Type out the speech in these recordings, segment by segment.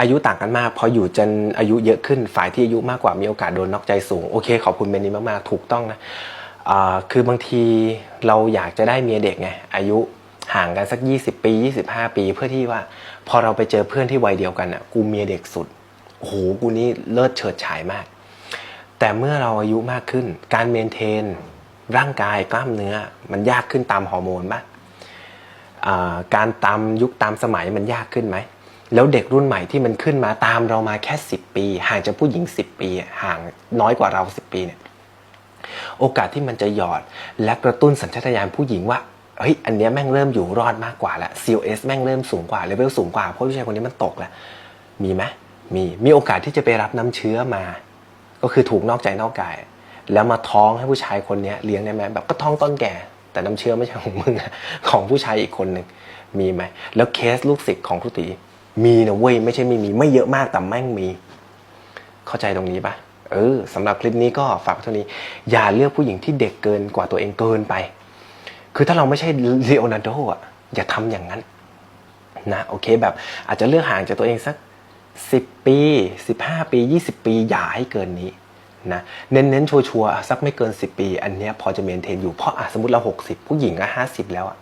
อายุต่างกันมาก พออยู่จนอายุเยอะขึ้นฝ่ายที่อายุมากกว่ามีโอกาสโดนนอกใจสูงโอเคขอบคุณเบนนี้มากๆถูกต้องนะคือบางทีเราอยากจะได้เมียเด็กไงอายุห่างกันสัก 20 ปี 25 ปี เพื่อที่ว่า พอเราไปเจอเพื่อนที่วัยเดียวกันอะกูเมียเด็กสุดโอ้โหกูนี่เลิศเฉิดฉายมาก แต่เมื่อเราอายุมากขึ้น การเมนเทน ร่างกายกล้ามเนื้อ มันยากขึ้นตามฮอร์โมนปะอ่าการตามยุคตามสมัยมันยากขึ้นไหม แล้วเด็กรุ่นใหม่ที่มันขึ้นมาตามเรามาแค่ 10 ปี ห่างจากผู้หญิง 10 ปี ห่างน้อยกว่าเรา 10 ปีเนี่ยโอกาสที่มันจะหยอดและกระตุ้นสัญชาตญาณผู้หญิงว่าเฮ้ยอันเนี้ยแม่งเริ่มอยู่รอดมากกว่าล้ว COS แม่งเริ่มสูงกว่าเลเวลสูงกว่าเพราะผู้ชายคนนี้มันตกแล้วมีไหมมีมีโอกาสที่จะไปรับน้ำเชื้อมา ก็คือถูกนอกใจนอกกาย แล้วมาท้องให้ผู้ชายคนนี้เลี้ยงได้ไหมแบบก็ท้องต้นแก่ แต่น้ำเชื้อไม่ใช่ของมึงของผู้ชายอีกคนหนึ่งมีไหมแล้วเคสลูกศิษย์ของครูตี มีนะเว้ยไม่ใช่ไม่มีไม่เยอะมากแต่แม่งมี เข้าใจตรงนี้ปะเออสำหรับคลิปนี้ก็ฝากเท่านี้ อย่าเลือกผู้หญิงที่เด็กเกินกว่าตัวเองเกินไป คือถ้าเราไม่ใช่เลโอนาร์โดอะอย่าทำอย่างนั้นนะโอเคแบบอาจจะเลือกห่างจากตัวเองสัก 10 ปี 15 ปี 20 ปี อย่าให้เกินนี้นะเน้นๆชัวร์ๆสักไม่เกิน 10 ปี อันเนี้ยพอจะเมนเทนอยู่เพราะอะสมมติเรา 60 ผู้หญิงก็50 แล้วอะ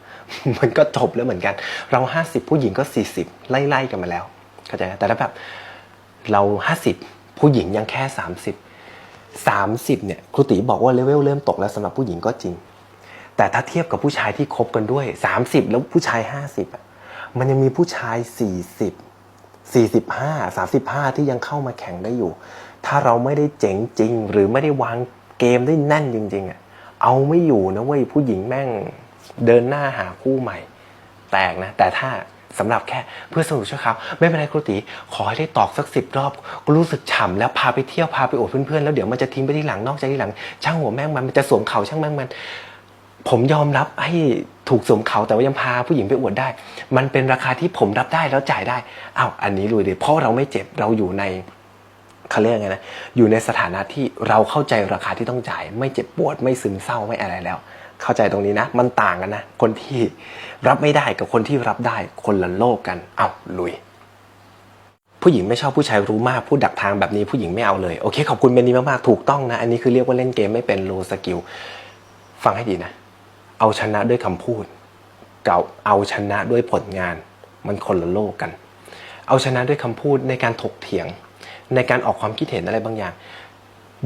มันก็จบแล้วเหมือนกัน เรา 50 ผู้หญิงก็ 40 ไล่ๆกันมาแล้วเข้าใจไหมแต่ถ้าแบบเรา 50 ผู้หญิงยังแค่ 30 30เนี่ยครูตีบอกว่าเลเวลเริ่มตกแล้วสำหรับผู้หญิงก็จริง แต่ถ้าเทียบกับผู้ชายที่คบกันด้วย 30 แล้วผู้ชาย 50อะมันยังมีผู้ชาย 40 45 35 ที่ยังเข้ามาแข่งได้อยู่ ถ้าเราไม่ได้เจ๋งจริง หรือไม่ได้วางเกมได้แน่นจริงๆอะเอาไม่อยู่นะเว้ยผู้หญิงแม่ง เดินหน้าหาคู่ใหม่ แตกนะ แต่ถ้าสำหรับแค่เพื่อสนุกชั่วคราวไม่เป็นไรครูตีขอให้ได้ตอกสักสิบรอบก็รู้สึกฉ่ำแล้วพาไปเที่ยวพาไปอดเพื่อนๆแล้วเดี๋ยวมันจะทิ้งไปที่หลังนอกใจที่หลัง ช่างหัวแม่งมันมันจะสวมเขาช่างแม่งมัน ผมยอมรับให้ถูกสวมเขาแต่ว่ายังพาผู้หญิงไปอวดได้ มันเป็นราคาที่ผมรับได้แล้วจ่ายได้อ้าวอันนี้ลุยเลยเพราะเราไม่เจ็บเราอยู่ในเขาเรียกไงนะอยู่ในสถานะที่เราเข้าใจราคาที่ต้องจ่าย ไม่เจ็บปวดไม่ซึมเศร้าไม่อะไรแล้ว เข้าใจตรงนี้นะ มันต่างกันนะ คนที่รับไม่ได้กับคนที่รับได้คนละโลกกัน เอาลุย ผู้หญิงไม่ชอบผู้ชายรู้มากพูดดักทางแบบนี้ผู้หญิงไม่เอาเลยโอเคขอบคุณเบนนี้มากๆถูกต้องนะ อันนี้คือเรียกว่าเล่นเกมไม่เป็นโลสกิลฟังให้ดีนะ เอาชนะด้วยคำพูดเก่าเอาชนะด้วยผลงาน มันคนละโลกกัน เอาชนะด้วยคำพูดในการถกเถียง ในการออกความคิดเห็นอะไรบางอย่าง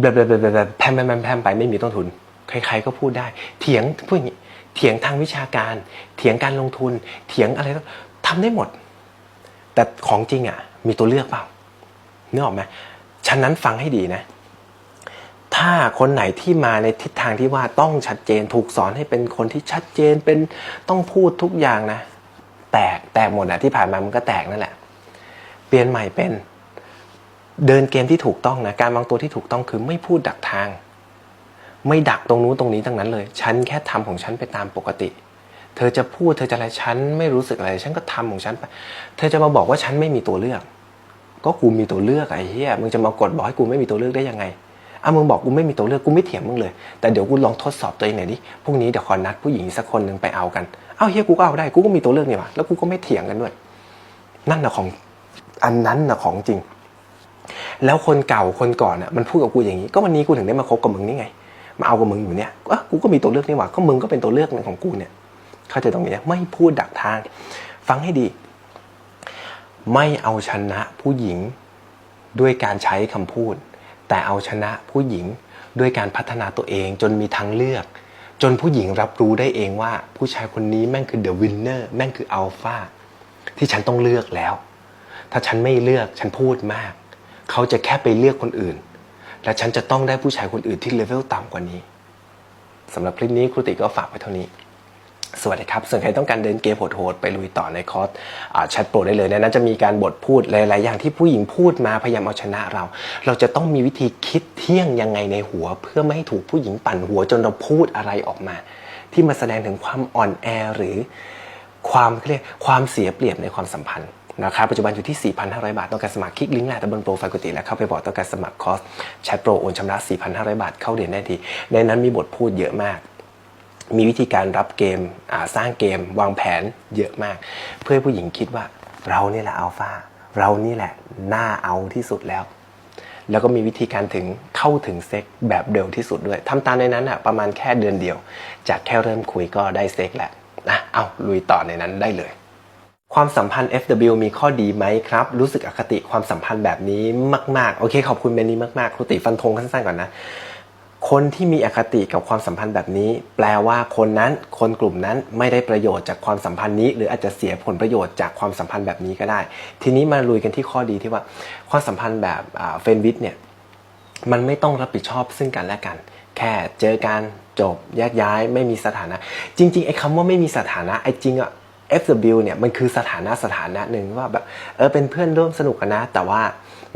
แบบแบบแบบแบบแพมแพมแพมแพมไปไม่มีต้นทุน ใครๆก็พูดได้ เถียงพูดอย่างนี้เถียงทางวิชาการ เถียงการลงทุน เถียงอะไรก็ทำได้หมด แต่ของจริงอะ มีตัวเลือกเปล่านึกออกไหมฉะนั้นฟังให้ดีนะ ถ้าคนไหนที่มาในทิศทางที่ว่าต้องชัดเจนถูกสอนให้เป็นคนที่ชัดเจนเป็นต้องพูดทุกอย่างนะ แตกแตกหมดอะที่ผ่านมามันก็แตกนั่นแหละ เปลี่ยนใหม่เป็น เดินเกมที่ถูกต้องนะการวางตัวที่ถูกต้องคือไม่พูดดักทาง ไม่ดักตรงนู้นตรงนี้ทั้งนั้นเลย ฉันแค่ทำของฉันไปตามปกติ เธอจะพูดเธอจะอะไรฉันไม่รู้สึกอะไร ฉันก็ทำของฉันไป เธอจะมาบอกว่าฉันไม่มีตัวเลือก ก็กูมีตัวเลือกไอ้เหี้ยมึงจะมากดบอกให้กูไม่มีตัวเลือกได้ยังไงอะมึงบอกกูไม่มีตัวเลือกกูไม่เถียงมึงเลย แต่เดี๋ยวกูลองทดสอบตัวเองหน่อยดิพรุ่งนี้เดี๋ยวขอนัดผู้หญิงสักคนหนึ่งไปเอากันเอ้าเฮียกูก็เอาได้กูก็มีตัวเลือกนี่หว่าแล้วกูก็ไม่เถียงกันด้วย นั่นนะของอันนั้นนะของจริง แล้วคนเก่าคนก่อนอะมันพูดกับกูอย่างนี้ ก็วันนี้กูถึงได้มาคบกับมึงนี่ไง มาเอากับมึงอยู่เนี่ยกูก็มีตัวเลือกนี่หว่าก็มึงก็เป็นตัวเลือกหนึ่งของกูเนี่ยเข้าใจตรงนี้นะไม่พูดดักทาง ฟังให้ดี ไม่เอาชนะผู้หญิงด้วยการใช้คำพูด แต่เอาชนะผู้หญิงด้วยการพัฒนาตัวเองจนมีทางเลือก จนผู้หญิงรับรู้ได้เองว่า ผู้ชายคนนี้แม่งคือเดอะวินเนอร์แม่งคืออัลฟาที่ฉันต้องเลือกแล้ว ถ้าฉันไม่เลือกฉันพูดมาก เขาจะแค่ไปเลือกคนอื่น และฉันจะต้องได้ผู้ชายคนอื่นที่เลเวลต่ำกว่านี้สำหรับคลิปนี้ครูติก็ฝากไว้เท่านี้ สวัสดีครับ ส่วนใครต้องการเดินเกมโหดๆไปลุยต่อในคอร์สแชทโปรได้เลยในนั้นจะมีการบทพูดหลายๆ อย่างที่ผู้หญิงพูดมาพยายามเอาชนะเรา เราจะต้องมีวิธีคิดเที่ยงยังไงในหัว เพื่อไม่ให้ถูกผู้หญิงปั่นหัวจนเราพูดอะไรออกมา ที่มาแสดงถึงความอ่อนแอหรือความเรียกความเสียเปรียบในความสัมพันธ์ นะครับปัจจุบันอยู่ที่ 4,500 บาทต้องการสมัครคลิกลิงก์แหละแต่บนโปรไฟล์กุฏิแล้วเข้าไปบอกต้องการสมัครคอร์สแชทโปรโอนชำระ 4,500 บาทเข้าเรียนได้ทีในนั้นมีบทพูดเยอะมาก มีวิธีการรับเกมสร้างเกม วางแผนเยอะมาก เพื่อผู้หญิงคิดว่าเราเนี่ยแหละอัลฟาเรานี่แหละน่าเอาที่สุดแล้วแล้วก็มีวิธีการถึงเข้าถึงเซ็กแบบเร็วที่สุดด้วยทำตามในนั้นอะประมาณแค่เดือนเดียว จากแค่เริ่มคุยก็ได้เซ็กแหละนะเอาลุยต่อในนั้นได้เลย ความสัมพันธ์ FW มีข้อดีไหมครับ รู้สึกอคติความสัมพันธ์แบบนี้มาก ๆ โอเค ขอบคุณเบนนี้มากๆครูติฟันธงสั้นๆก่อนนะ คนที่มีอคติกับความสัมพันธ์แบบนี้ แปลว่าคนนั้นคนกลุ่มนั้นไม่ได้ประโยชน์จากความสัมพันธ์นี้ หรืออาจจะเสียผลประโยชน์จากความสัมพันธ์แบบนี้ก็ได้ ทีนี้มาลุยกันที่ข้อดีที่ว่า ความสัมพันธ์แบบเฟนวิทเนี่ยมันไม่ต้องรับผิดชอบซึ่งกันและกัน แค่เจอกันจบแยกย้ายไม่มีสถานะ จริงๆไอ้คำว่าไม่มีสถานะไอ้จริงอะ FW เนี่ยมันคือสถานะสถานะหนึ่งว่าแบบเออเป็นเพื่อนร่วมสนุกกันนะ แต่ว่า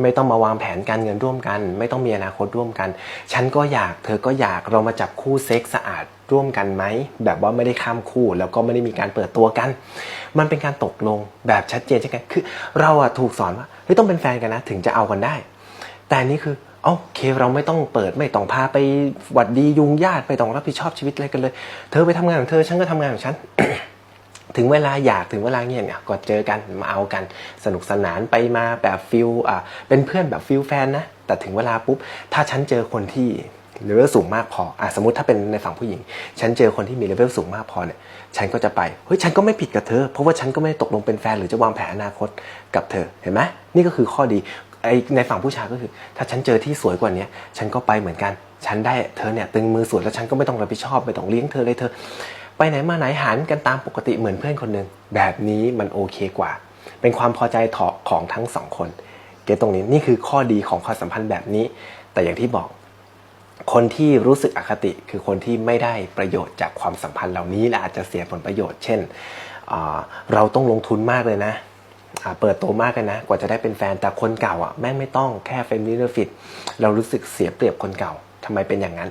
ไม่ต้องมาวางแผนการเงินร่วมกัน ไม่ต้องมีอนาคตร่วมกัน ฉันก็อยากเธอก็อยากเรามาจับคู่เซ็กส์สะอาดร่วมกันไหมแบบว่าไม่ได้ข้ามคู่แล้วก็ไม่ได้มีการเปิดตัวกัน มันเป็นการตกลงแบบชัดเจนใช่ไหมคือ เราอะถูกสอนว่าเฮ้ยต้องเป็นแฟนกันนะ ถึงจะเอากันได้ แต่นี่คือโอเคเราไม่ต้องเปิดไม่ต้องพาไปหวัดดียุงญาติไม่ต้องรับผิดชอบชีวิตอะไรกันเลย เธอไปทำงานของเธอฉันก็ทำงานของฉัน ถึงเวลาอยากถึงเวลาเงียบเนี่ยก็เจอกันมาเอากันสนุกสนานไปมาแบบฟิลอะเป็นเพื่อนแบบฟิลแฟนนะแต่ถึงเวลาปุ๊บถ้าฉันเจอคนที่เลเวลสูงมากพออะสมมติถ้าเป็นในฝั่งผู้หญิง ฉันเจอคนที่มีเลเวลสูงมากพอเนี่ย ฉันก็จะไป เฮ้ย ฉันก็ไม่ผิดกับเธอ เพราะว่าฉันก็ไม่ตกลงเป็นแฟนหรือจะวางแผนอนาคตกับเธอ เห็นไหมนี่ก็คือข้อดี ไอในฝั่งผู้ชายก็คือ ถ้าฉันเจอที่สวยกว่านี้ฉันก็ไปเหมือนกัน ฉันได้เธอเนี่ยตึงมือสวยแล้วฉันก็ไม่ต้องรับผิดชอบไม่ต้องเลี้ยงเธอเลยเธอ ไปไหนมาไหนหารกันตามปกติเหมือนเพื่อนคนหนึ่งแบบนี้มันโอเคกว่า เป็นความพอใจถอของทั้งสองคนเก็ตตรงนี้นี่คือข้อดีของความสัมพันธ์แบบนี้ แต่อย่างที่บอก คนที่รู้สึกอคติคือคนที่ไม่ได้ประโยชน์จากความสัมพันธ์เหล่านี้และอาจจะเสียผลประโยชน์ เช่น เราต้องลงทุนมากเลยนะเปิดตัวมากเลยนะ กว่าจะได้เป็นแฟนแต่คนเก่าอะแม่งไม่ต้องแค่เฟรนด์เนฟิตเรารู้สึกเสียเปรียบคนเก่าทำไมเป็นอย่างนั้น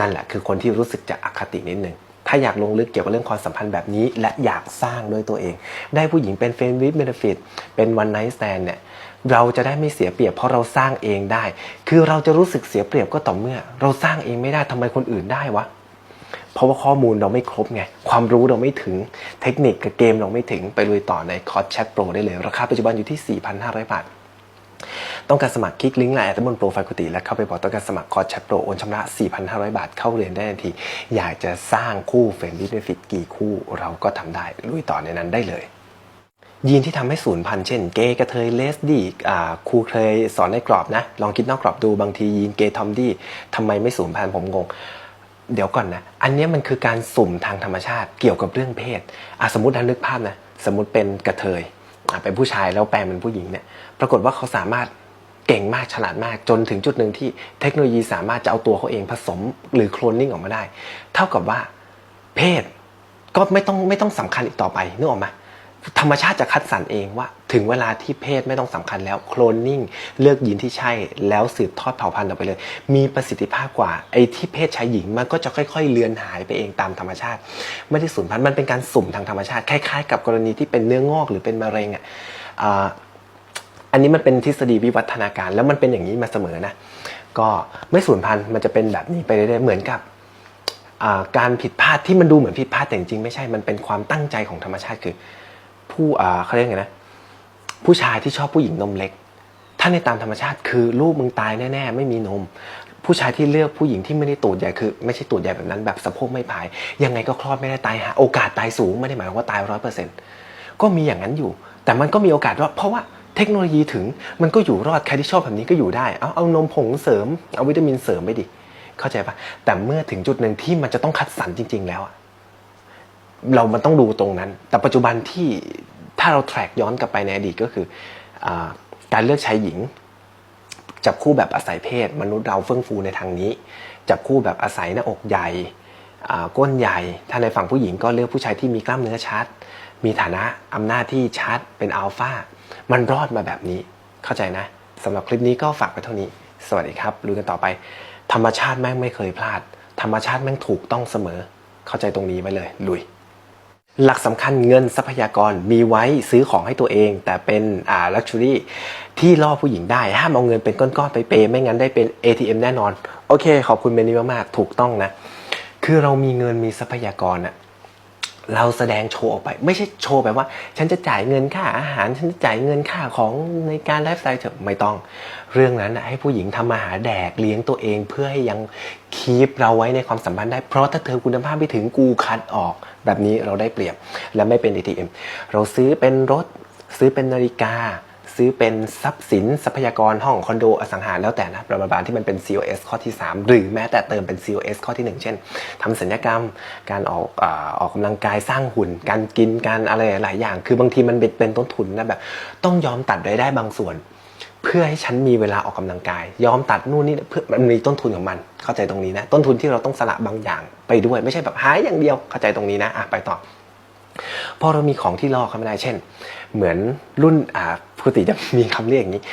นั่นแหละคือคนที่รู้สึกจะอคตินิดนึง ถ้าอยากลงลึกเกี่ยวกับเรื่องความสัมพันธ์แบบนี้ และอยากสร้างด้วยตัวเอง ได้ผู้หญิงเป็นเฟรนด์วิดเบนฟิตเป็นวันไนท์สแตนเนี่ยเราจะได้ไม่เสียเปรียบเพราะเราสร้างเองได้ คือเราจะรู้สึกเสียเปรียบก็ต่อเมื่อ เราสร้างเองไม่ได้ทำไมคนอื่นได้วะเพราะว่าข้อมูลเราไม่ครบไง ความรู้เราไม่ถึง เทคนิคกับเกมเราไม่ถึง ไปลุยต่อในคอร์สแชทโปรได้เลย ราคาปัจจุบันอยู่ที่ 4,500 บาท ต้องการสมัครคลิกลิงก์ไลน์แอดบนโปรไฟล์กุฏิและเข้าไปบอกต้องการสมัครคอร์สแชทโปรโอนชำระ 4,500 บาทเข้าเรียนได้ทันที อยากจะสร้างคู่เฟรนด์ดิฟิตกี่คู่เราก็ทำได้ลุยต่อในนั้นได้เลย ยีนที่ทำให้สูญพันธุ์เช่นเกย์กระเทยเลสดี้อ่าครูเคยสอนในกรอบนะ ลองคิดนอกกรอบดูบางทียีนเกย์ทอมดี้ทำไมไม่สูญพันธุ์ผมงงเดี๋ยวก่อนนะ อันนี้มันคือการสุ่มทางธรรมชาติเกี่ยวกับเรื่องเพศอะสมมตินะนึกภาพนะ สมมติเป็นกระเทย เป็นผู้ชายแล้วแปลงเป็นผู้หญิงเนี่ยปรากฏว่าเขาสามารถเก่งมากฉลาดมากจนถึงจุดหนึ่งที่เทคโนโลยีสามารถจะเอาตัวเขาเองผสมหรือโคลนนิ่งออกมาได้ เท่ากับว่าเพศก็ไม่ต้องไม่ต้องสำคัญอีกต่อไปนึกออกไหม ธรรมชาติจะคัดสรรเองว่า ถึงเวลาที่เพศไม่ต้องสำคัญแล้วโคลนนิ่งเลือกยีนที่ใช่แล้วสืบทอดเผ่าพันธุ์ออกไปเลย มีประสิทธิภาพกว่าไอ้ที่เพศชายหญิงมันก็จะค่อย ๆ เลือนหายไปเองตามธรรมชาติ ไม่ได้สูญพันธุ์มันเป็นการสุ่มทางธรรมชาติคล้ายๆ กับกรณีที่เป็นเนื้องอกหรือเป็นมะเร็งอะอันนี้มันเป็นทฤษฎีวิวัฒนาการ แล้วมันเป็นอย่างนี้มาเสมอนะก็ไม่สูญพันธุ์มันจะเป็นแบบนี้ไปเรื่อยๆเหมือนกับการผิดพลาดที่มันดูเหมือนผิดพลาดแต่จริงๆไม่ใช่มันเป็นความตั้งใจของธรรมชาติคือ ผู้อ่าเขาเรียกไงนะผู้ชายที่ชอบผู้หญิงนมเล็ก ถ้าในตามธรรมชาติคือลูกมึงตายแน่ๆ ไม่มีนม ผู้ชายที่เลือกผู้หญิงที่ไม่ได้ตูดใหญ่คือ ไม่ใช่ตูดใหญ่แบบนั้นแบบสะโพกไม่ผาย ยังไงก็คลอดไม่ได้ตายหาโอกาสตายสูงไม่ได้หมายความว่าตายร้อยเปอร์เซ็นต์ก็มีอย่างนั้นอยู่ แต่มันก็มีโอกาสว่าเพราะว่าเทคโนโลยีถึงมันก็อยู่รอดใครที่ชอบแบบนี้ก็อยู่ได้เอาเอานมผงเสริมเอาวิตามินเสริมไปดิเข้าใจปะแต่เมื่อถึงจุดหนึ่งที่มันจะต้องคัดสรรจริง ๆ แล้วอะ เรามันต้องดูตรงนั้น แต่ปัจจุบันที่ถ้าเรา track ย้อนกลับไปในอดีตก็คืออการเลือกชายหญิง จับคู่แบบอาศัยเพศ มนุษย์เราเฟื่องฟูในทางนี้ จับคู่แบบอาศัยหน้าอกใหญ่ก้นใหญ่ ถ้าในฝั่งผู้หญิงก็เลือกผู้ชายที่มีกล้ามเนื้อชัด มีฐานะอำนาจที่ชัดเป็นอัลฟามันรอดมาแบบนี้ เข้าใจนะสำหรับคลิปนี้ก็ฝากไปเท่านี้ สวัสดีครับดูกันต่อไป ธรรมชาติแม่งไม่เคยพลาด ธรรมชาติแม่งถูกต้องเสมอ เข้าใจตรงนี้ไว้เลยลุย หลักสำคัญเงินทรัพยากรมีไว้ซื้อของให้ตัวเอง แต่เป็นอ่าลักชัวรี่ที่ล่อผู้หญิงได้ห้ามเอาเงินเป็นก้อนๆไปเปย์ไม่งั้นได้เป็น ATM แน่นอน โอเค ขอบคุณเมนี่มากๆ ถูกต้องนะ คือเรามีเงินมีทรัพยากรอะ เราแสดงโชว์ออกไป ไม่ใช่โชว์แบบว่า ฉันจะจ่ายเงินค่าอาหาร ฉันจะจ่ายเงินค่าของในการไลฟ์สไตล์เถอะไม่ต้อง เรื่องนั้นนะให้ผู้หญิงทำมาหาแดกเลี้ยงตัวเอง เพื่อให้ยังคีปเราไว้ในความสัมพันธ์ได้ เพราะถ้าเธอคุณภาพไม่ถึงกูคัดออก แบบนี้เราได้เปรียบและไม่เป็น ATM เราซื้อเป็นรถซื้อเป็นนาฬิกา ซื้อเป็นทรัพย์สินทรัพยากรห้องคอนโดอสังหาแล้วแต่นะประมาณที่มันเป็น COS ข้อที่ 3 หรือแม้แต่เติมเป็น COS ข้อที่ 1 เช่นทำสัญญกรรมการออกอออกกำลังกายสร้างหุ่น การกินการอะไรหลายอย่าง คือบางทีมันเป็นต้นทุนนะแบบ ต้องยอมตัดรายได้บางส่วน เพื่อให้ฉันมีเวลาออกกำลังกาย ยอมตัดนู่นนี่เพื่อมันมีต้นทุนของมันเข้าใจตรงนี้นะ ต้นทุนที่เราต้องสละบางอย่างไปด้วยไม่ใช่แบบหายอย่างเดียวเข้าใจตรงนี้นะอะไปต่อ พอเรามีของที่ลอกเขาไม่ได้เช่น เหมือนรุ่นอ่าปกติจะมีคำเรียกอย่างนี้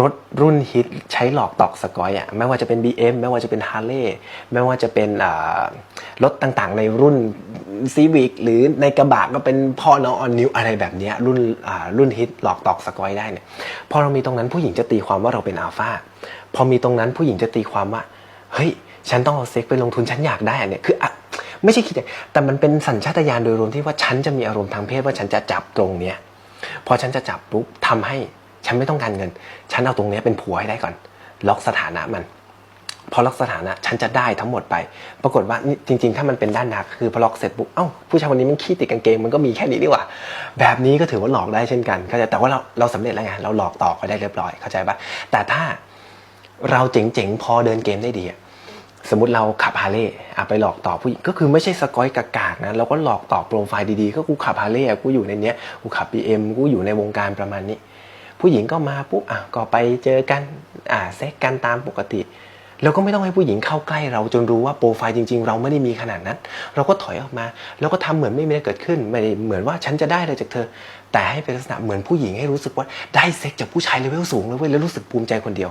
รถรุ่นฮิตใช้หลอกตอกสกอยอะไม่ว่าจะเป็น BM ไม่ว่าจะเป็น Harley ไม่ว่าจะเป็นอ่ารถต่างๆ ในรุ่น Civic หรือในกระบะก็เป็นพ่อน้องออนนิวอะไรแบบนี้รุ่นอ่ารุ่นฮิตหลอกตอกสกอยได้เนี่ยพอเรามีตรงนั้นผู้หญิงจะตีความว่าเราเป็นอัลฟาพอมีตรงนั้นผู้หญิงจะตีความว่าเฮ้ยฉันต้องเอาเซ็กไปลงทุนฉันอยากได้อันเนี่ยคือ ไม่ใช่คิดแต่มันเป็นสัญชาตญาณโดยรวมที่ว่าฉันจะมีอารมณ์ทางเพศว่าฉันจะจับตรงเนี้ยพอฉันจะจับปุ๊บทำให้ฉันไม่ต้องการเงิน ฉันเอาตรงเนี้ยเป็นผัวให้ได้ก่อน ล็อกสถานะมัน พอล็อกสถานะฉันจะได้ทั้งหมดไป ปรากฏว่าจริง ๆ ถ้ามันเป็นด้านหนักคือพอล็อกเสร็จปุ๊บเอ้าผู้ชายคนนี้มันขี้ติดกางเกงมันก็มีแค่นี้ดีกว่า แบบนี้ก็ถือว่าหลอกได้เช่นกันเข้าใจแต่ว่าเราเราสำเร็จแล้วไงเราหลอกต่อก็ได้เรียบร้อยเข้าใจปะแต่ถ้าเราเจ๋งๆพอเดินเกมได้ดีอะ สมมติเราขับฮาร์เลย์อะไปหลอกต่อผู้หญิงก็คือไม่ใช่สกอยกากๆนะเราก็หลอกต่อโปรไฟล์ดีๆ ก็กูขับฮาร์เลย์กูอยู่ในเนี้ยกูขับ BM กูอยู่ในวงการประมาณนี้ ผู้หญิงก็มาปุ๊บอะก็ไปเจอกันอ่าเซ็กกันตามปกติแล้วก็ไม่ต้องให้ผู้หญิงเข้าใกล้เราจนรู้ว่าโปรไฟล์จริง ๆ เราไม่ได้มีขนาดนั้น เราก็ถอยออกมา แล้วก็ทำเหมือนไม่มีอะไรเกิดขึ้น ไม่ได้เหมือนว่าฉันจะได้อะไรจากเธอ แต่ให้เป็นลักษณะเหมือนผู้หญิงให้รู้สึกว่าได้เซ็กจากผู้ชายเลเวลสูงเลยเว้ยแล้วรู้สึกภูมิใจคนเดียว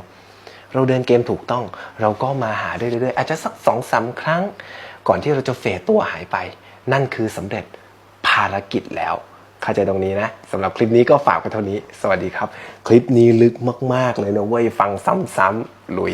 เราเดินเกมถูกต้อง เราก็มาหาได้เรื่อยๆอาจจะสักสองสามครั้ง ก่อนที่เราจะเฟดตัวหายไป นั่นคือสำเร็จภารกิจแล้วเข้าใจตรงนี้นะสำหรับคลิปนี้ก็ฝากไปเท่านี้ สวัสดีครับ คลิปนี้ลึกมาก ๆ เลยนะเว้ยฟังซ้ำๆลุย